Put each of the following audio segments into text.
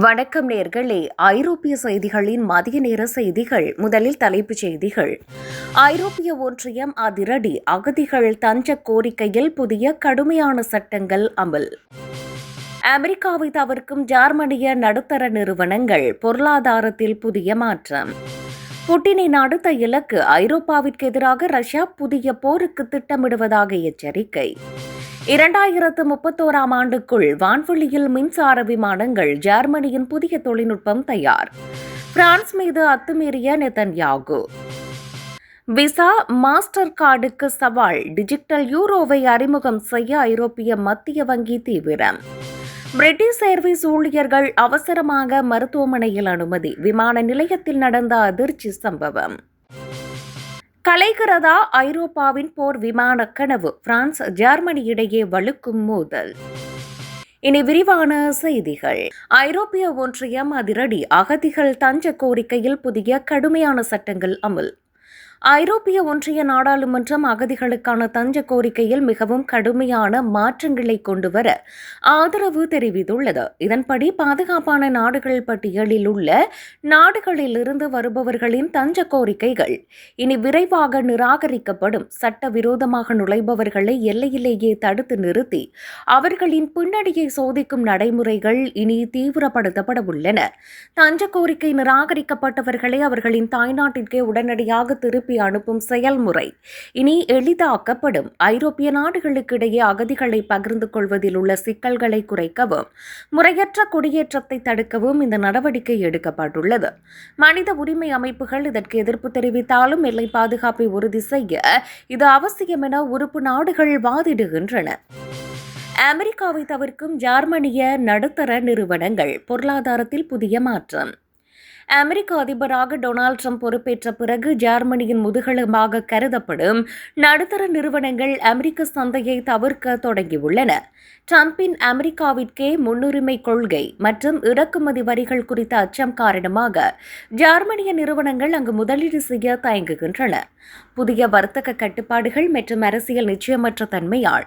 வணக்கம் நேர்களே. ஐரோப்பிய செய்திகளின் மதிய நேர செய்திகள் முதலில் தலைப்புச் செய்திகள். ஐரோப்பிய ஒன்றியம் அதிரடி அகதிகள் தஞ்ச கோரிக்கையில் புதிய கடுமையான சட்டங்கள் அமல். அமெரிக்காவை தவிர்க்கும் ஜெர்மனிய நடுத்தர நிறுவனங்கள் பொருளாதாரத்தில் புதிய மாற்றம். புட்டினின் அடுத்த இலக்கு ஐரோப்பாவிற்கு எதிராக ரஷ்யா புதிய போருக்கு திட்டமிடுவதாக எச்சரிக்கை. இரண்டாயிரத்து முப்பத்தோராம் ஆண்டுக்குள் வான்வெளியில் மின்சார விமானங்கள் ஜெர்மனியின் புதிய தொழில்நுட்பம் தயார். பிரான்ஸ் மீது அத்துமீறிய நெதன்யாகு. விசா மாஸ்டர் கார்டுக்கு சவால் டிஜிட்டல் யூரோவை அறிமுகம் செய்ய ஐரோப்பிய மத்திய வங்கி தீவிரம். பிரிட்டிஷ் ஏர்வேஸ் ஊழியர்கள் அவசரமாக மருத்துவமனையில் அனுமதி விமான நிலையத்தில் நடந்த அதிர்ச்சி சம்பவம். கலைகிறதா ஐரோப்பாவின் போர் விமான கனவு? பிரான்ஸ் ஜெர்மனி இடையே வலுக்கும் மோதல். இனி விரிவான செய்திகள். ஐரோப்பிய ஒன்றியம் அதிரடி அகதிகள் தஞ்ச கோரிக்கையில் புதிய கடுமையான சட்டங்கள் அமல். ஐரோப்பிய ஒன்றிய நாடாளுமன்றம் அகதிகளுக்கான தஞ்ச கோரிக்கையில் மிகவும் கடுமையான மாற்றங்களை கொண்டுவர ஆதரவு தெரிவித்துள்ளது. இதன்படி பாதுகாப்பான நாடுகள் பட்டியலில் உள்ள நாடுகளிலிருந்து வருபவர்களின் தஞ்ச கோரிக்கைகள் இனி விரைவாக நிராகரிக்கப்படும். சட்டவிரோதமாக நுழைபவர்களை எல்லையிலேயே தடுத்து நிறுத்தி அவர்களின் பின்னணியை சோதிக்கும் நடைமுறைகள் இனி தீவிரப்படுத்தப்பட உள்ளன தஞ்ச கோரிக்கை நிராகரிக்கப்பட்டவர்களை அவர்களின் தாய்நாட்டிற்கே உடனடியாக திருப்பி திருப்பி அனுப்பும் செயல்முறை. இனி எளிதாக்கப்படும். ஐரோப்பிய நாடுகளுக்கிடையே அகதிகளை பகிர்ந்து கொள்வதில் உள்ள சிக்கல்களை குறைக்கவும் முறையற்ற குடியேற்றத்தை தடுக்கவும் இந்த நடவடிக்கை எடுக்கப்பட்டுள்ளது. மனித உரிமை அமைப்புகள் இதற்கு எதிர்ப்பு தெரிவித்தாலும் எல்லை பாதுகாப்பை உறுதி செய்ய இது அவசியம் என உறுப்பு நாடுகள் வாதிடுகின்றன. அமெரிக்காவை தவிர்க்கும் ஜெர்மனிய நடுத்தர நிறுவனங்கள் பொருளாதாரத்தில் புதிய மாற்றம். அமெரிக்க அதிபராக டொனால்ட் ட்ரம்ப் பொறுப்பேற்ற பிறகு ஜெர்மனியின் முதுகெலும்பாக கருதப்படும் நடுத்தர நிறுவனங்கள் அமெரிக்க சந்தையை தவிர்க்க தொடங்கியுள்ளன. ட்ரம்பின் அமெரிக்காவிற்கே முன்னுரிமை கொள்கை மற்றும் இறக்குமதி வரிகள் குறித்த அச்சம் காரணமாக ஜெர்மனிய நிறுவனங்கள் அங்கு முதலீடு செய்ய தயங்குகின்றன. புதிய வர்த்தக கட்டுப்பாடுகள் மற்றும் அரசியல் நிச்சயமற்ற தன்மையால்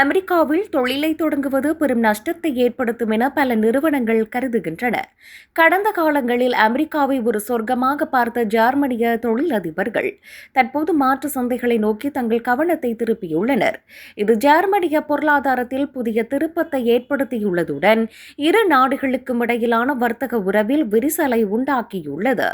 அமெரிக்காவில் தொழிலை தொடங்குவது பெரும் நஷ்டத்தை ஏற்படுத்தும் என பல நிறுவனங்கள் கருதுகின்றன. கடந்த காலங்களில் அமெரிக்காவை ஒரு சொர்க்கமாக பார்த்த ஜெர்மனிய தொழிலதிபர்கள் தற்போது மாற்று சந்தைகளை நோக்கி தங்கள் கவனத்தை திருப்பியுள்ளனர். இது ஜெர்மனிய பொருளாதாரத்தில் புதிய திருப்பத்தை ஏற்படுத்தியுள்ளதுடன் இரு நாடுகளுக்கும் இடையிலான வர்த்தக உறவில் விரிசலை உண்டாக்கியுள்ளது.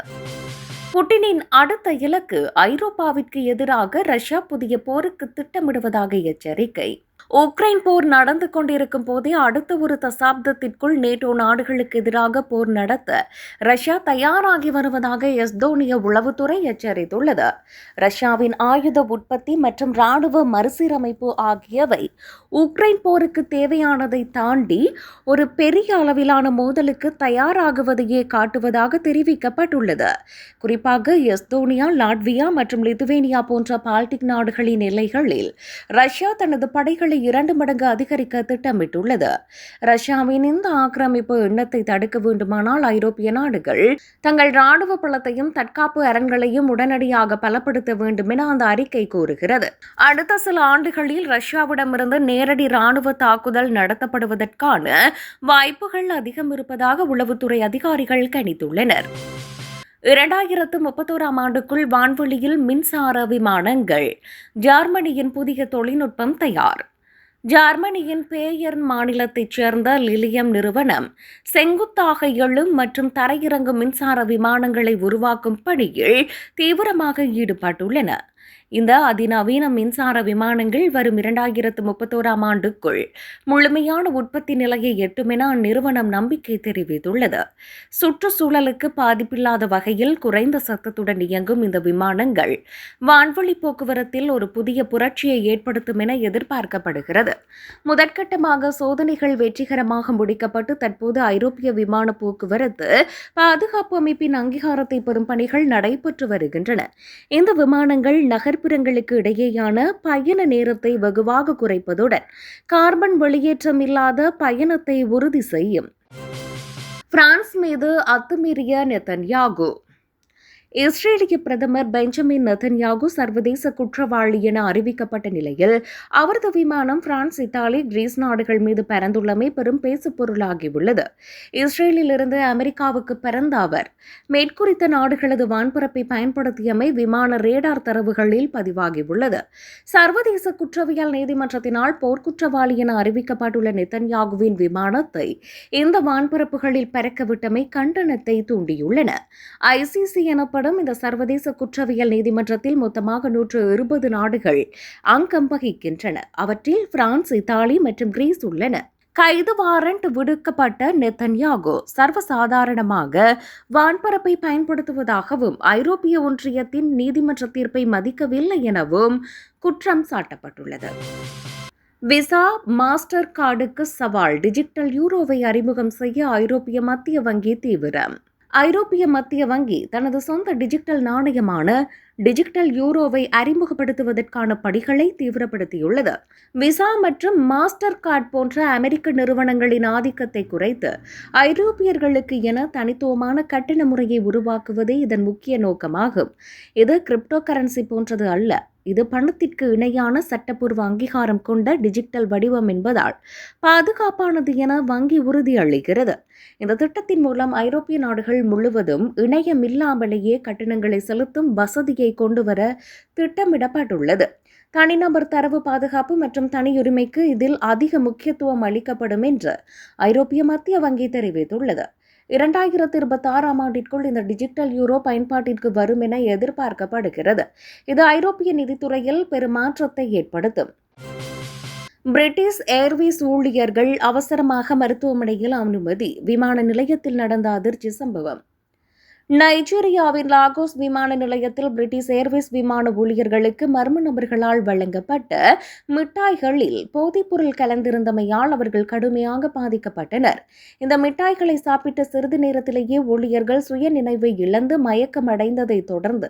புட்டினின் அடுத்த இலக்கு ஐரோப்பாவிற்கு எதிராக ரஷ்யா புதிய போருக்கு திட்டமிடுவதாக எச்சரிக்கை. உக்ரைன் போர் நடந்து கொண்டிருக்கும் போதே அடுத்த ஒரு தசாப்தத்திற்குள் நேட்டோ நாடுகளுக்கு எதிராக போர் நடத்த ரஷ்யா தயாராகி வருவதாக எஸ்தோனிய உளவுத்துறை எச்சரித்துள்ளது. ரஷ்யாவின் ஆயுத உற்பத்தி மற்றும் ராணுவ மறுசீரமைப்பு ஆகியவை உக்ரைன் போருக்கு தேவையானதை தாண்டி ஒரு பெரிய அளவிலான மோதலுக்கு தயாராகுவதையே காட்டுவதாக தெரிவிக்கப்பட்டுள்ளது. குறிப்பாக எஸ்தோனியா லாட்வியா மற்றும் லிதுவேனியா போன்ற பால்டிக் நாடுகளின் எல்லைகளில் ரஷ்யா தனது படைகளை இரண்டு மடங்கு அதிகரிக்க திட்டமிட்டுள்ளது. ரஷ்யாவின் இந்த ஆக்கிரமிப்பு எண்ணத்தை தடுக்க வேண்டுமானால் ஐரோப்பிய நாடுகள் தங்கள் ராணுவ பலத்தையும் தற்காப்பு அரண்களையும் உடனடியாக பலப்படுத்த வேண்டும் என அந்த அறிக்கை கூறுகிறது. அடுத்த சில ஆண்டுகளில் ரஷ்யாவிடமிருந்து நேரடி ராணுவ தாக்குதல் நடத்தப்படுவதற்கான வாய்ப்புகள் அதிகம் இருப்பதாக உளவுத்துறை அதிகாரிகள் கணித்துள்ளனர். இரண்டாயிரத்து முப்பத்தோராம் ஆண்டுக்குள் வான்வெளியில் மின்சார விமானங்கள் ஜெர்மனியின் புதிய தொழில்நுட்பம் தயார். ஜெர்மனியின் பேயர்ன் மாநிலத்தைச் சேர்ந்த லிலியம் நிறுவனம் செங்குத்தாக எழும் மற்றும் தரையிறங்கும் மின்சார விமானங்களை உருவாக்கும் பணியில் தீவிரமாக ஈடுபட்டுள்ளன. இந்த அதிநவீன மின்சார விமானங்கள் வரும் இரண்டாயிரத்து முப்பத்தோராம் ஆண்டுக்குள் முழுமையான உற்பத்தி நிலையை எட்டும் என அந்நிறுவனம் நம்பிக்கை தெரிவித்துள்ளது. சுற்றுச்சூழலுக்கு பாதிப்பில்லாத வகையில் குறைந்த சத்தத்துடன் இயங்கும் இந்த விமானங்கள் வான்வழி போக்குவரத்தில் ஒரு புதிய புரட்சியை ஏற்படுத்தும் என எதிர்பார்க்கப்படுகிறது. முதற்கட்டமாக சோதனைகள் வெற்றிகரமாக முடிக்கப்பட்டு தற்போது ஐரோப்பிய விமான போக்குவரத்து பாதுகாப்பு அமைப்பின் அங்கீகாரத்தை பெறும் பணிகள் நடைபெற்று வருகின்றன. இந்த விமானங்கள் நகர்ப்புறங்களுக்கு இடையேயான பயண நேரத்தை வெகுவாக குறைப்பதுடன் கார்பன் வெளியேற்றம் இல்லாத பயணத்தை உறுதி செய்யும். பிரான்ஸ் மீது அத்துமீறிய நெத்தன்யாகு. இஸ்ரேலிய பிரதமர் பெஞ்சமின் நெதன்யாகு சர்வதேச குற்றவாளி என அறிவிக்கப்பட்ட நிலையில் அவரது விமானம் பிரான்ஸ் இத்தாலி கிரீஸ் நாடுகள் மீது பறந்துள்ளமை பெரும் பேசுபொருளாகியுள்ளது. இஸ்ரேலிலிருந்து அமெரிக்காவுக்கு பறந்த அவர் மேற்குறித்த நாடுகளது வான்பரப்பை பயன்படுத்தியமை விமான ரேடார் தரவுகளில் பதிவாகியுள்ளது. சர்வதேச குற்றவியல் நீதிமன்றத்தினால் போர்க்குற்றவாளி என அறிவிக்கப்பட்டுள்ள நெதன்யாகுவின் விமானத்தை இந்த வான்பரப்புகளில் பறக்கவிட்டமை கண்டனத்தை தூண்டியுள்ளன. ஐசிசி எனப்படும் இந்த சர்வதேச குற்றவியல் நீதிமன்றத்தில் மொத்தமாக நூற்று இருபது நாடுகள் அங்கம் வகிக்கின்றன. அவற்றில் பிரான்ஸ் இத்தாலி மற்றும் கிரீஸ் உள்ளன. கைது வாரண்ட் விடுக்கப்பட்ட நெத்தன்யாகோ சர்வசாதாரணமாக வான்பரப்பை பயன்படுத்துவதாகவும் ஐரோப்பிய ஒன்றியத்தின் நீதிமன்ற தீர்ப்பை மதிக்கவில்லை எனவும் குற்றம் சாட்டப்பட்டுள்ளது. விசா மாஸ்டர் கார்டுக்கு சவால் டிஜிட்டல் யூரோவை அறிமுகம் செய்ய ஐரோப்பிய மத்திய வங்கி தீவிரம். ஐரோப்பிய மத்திய வங்கி தனது சொந்த டிஜிட்டல் நாணயமான டிஜிட்டல் யூரோவை அறிமுகப்படுத்துவதற்கான படிகளை தீவிரப்படுத்தியுள்ளது. விசா மற்றும் மாஸ்டர் கார்டு போன்ற அமெரிக்க நிறுவனங்களின் ஆதிக்கத்தை குறைத்து ஐரோப்பியர்களுக்கு என தனித்துவமான கட்டண முறையை உருவாக்குவதே இதன் முக்கிய நோக்கமாகும். இது கிரிப்டோ கரன்சி போன்றது அல்ல. இது பணத்திற்கு இணையான சட்டப்பூர்வ அங்கீகாரம் கொண்ட டிஜிட்டல் வடிவம் என்பதால் பாதுகாப்பானது என வங்கி உறுதியளிக்கிறது இந்த திட்டத்தின் மூலம் ஐரோப்பிய நாடுகள் முழுவதும் இணையமில்லாமலேயே கட்டணங்களை செலுத்தும் வசதியை கொண்டு வர திட்டமிடப்பட்டுள்ளது. தனிநபர் தரவு பாதுகாப்பு மற்றும் தனியுரிமைக்கு இதில் அதிக முக்கியத்துவம் அளிக்கப்படும் என்று ஐரோப்பிய மத்திய வங்கி தெரிவித்துள்ளது. இரண்டாயிரத்தி இருபத்தி ஆறாம் ஆண்டிற்குள் இந்த டிஜிட்டல் யூரோ பயன்பாட்டிற்கு வரும் என எதிர்பார்க்கப்படுகிறது. இது ஐரோப்பிய நிதித்துறையில் பெரும் மாற்றத்தை ஏற்படுத்தும். பிரிட்டிஷ் ஏர்வேஸ் ஊழியர்கள் அவசரமாக மருத்துவமனையில் அனுமதி விமான நிலையத்தில் நடந்த அதிர்ச்சி சம்பவம். நைஜீரியாவின் லாகோஸ் விமான நிலையத்தில் பிரிட்டிஷ் ஏர்வேஸ் விமான ஊழியர்களுக்கு மர்ம நபர்களால் வழங்கப்பட்ட மிட்டாய்களில் போதைப்பொருள் கலந்திருந்தமையால் அவர்கள் கடுமையாக பாதிக்கப்பட்டனர். இந்த மிட்டாய்களை சாப்பிட்ட சிறிது நேரத்திலேயே ஊழியர்கள் சுய நினைவை இழந்து மயக்கமடைந்ததை தொடர்ந்து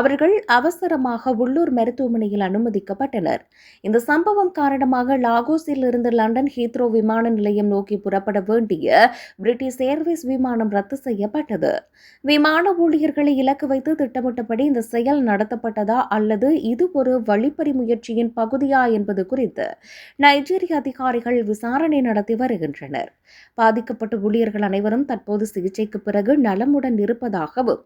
அவர்கள் அவசரமாக உள்ளூர் மருத்துவமனையில் அனுமதிக்கப்பட்டனர். இந்த சம்பவம் காரணமாக லாகோஸில் இருந்து லண்டன் ஹீத்ரோ விமான நிலையம் நோக்கி புறப்பட வேண்டிய பிரிட்டிஷ் ஏர்வேஸ் விமானம் ரத்து செய்யப்பட்டது. விமான ஊழியர்களை இலக்கு வைத்து திட்டமிட்டபடி இந்த செயல் நடத்தப்பட்டதா அல்லது இது ஒரு வழிப்பறி முயற்சியின் பகுதியா என்பது குறித்து நைஜீரிய அதிகாரிகள் விசாரணை நடத்தி வருகின்றனர். பாதிக்கப்பட்ட ஊழியர்கள் அனைவரும் தற்போது சிகிச்சைக்கு பிறகு நலமுடன் இருப்பதாகவும்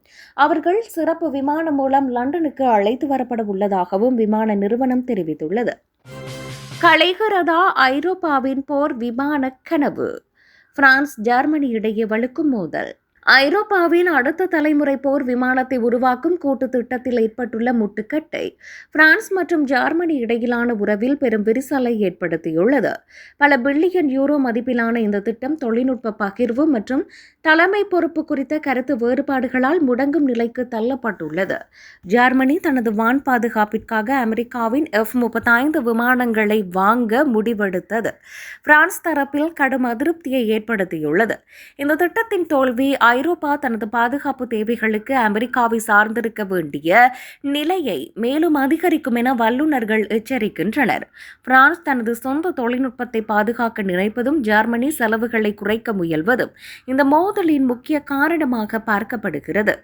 அவர்கள் சிறப்பு விமானம் மூலம் லண்டனுக்கு அழைத்து வரப்பட உள்ளதாகவும் விமான நிறுவனம் தெரிவித்துள்ளது. கலைகிறதா ஐரோப்பாவின் போர் விமான கனவு பிரான்ஸ் ஜெர்மனி இடையே வலுக்கும் மோதல். ஐரோப்பாவின் அடுத்த தலைமுறை போர் விமானத்தை உருவாக்கும் கூட்டு திட்டத்தில் ஏற்பட்டுள்ள முட்டுக்கட்டை பிரான்ஸ் மற்றும் ஜெர்மனி இடையிலான உறவில் பெரும் விரிசலை ஏற்படுத்தியுள்ளது. பல பில்லியன் யூரோ மதிப்பிலான இந்த திட்டம் தொழில்நுட்ப பகிர்வு மற்றும் தலைமை பொறுப்பு குறித்த கருத்து வேறுபாடுகளால் முடங்கும் நிலைக்கு தள்ளப்பட்டுள்ளது. ஜெர்மனி தனது வான் பாதுகாப்பிற்காக அமெரிக்காவின் எஃப் முப்பத்தைந்து விமானங்களை வாங்க முடிவெடுத்தது. பிரான்ஸ் தரப்பில் கடும் அதிருப்தியை ஏற்படுத்தியுள்ளது. இந்த திட்டத்தின் தோல்வி ஐரோப்பா தனது பாதுகாப்பு தேவைகளுக்கு அமெரிக்காவை சார்ந்திருக்க வேண்டிய நிலையை மேலும் அதிகரிக்கும் என வல்லுநர்கள் எச்சரிக்கின்றனர். பிரான்ஸ் தனது சொந்த தொழில்நுட்பத்தை பாதுகாக்க நினைப்பதும் ஜெர்மனி செலவுகளை குறைக்க முயல்வதும் இந்த மோதலின் முக்கிய காரணமாக பார்க்கப்படுகிறது.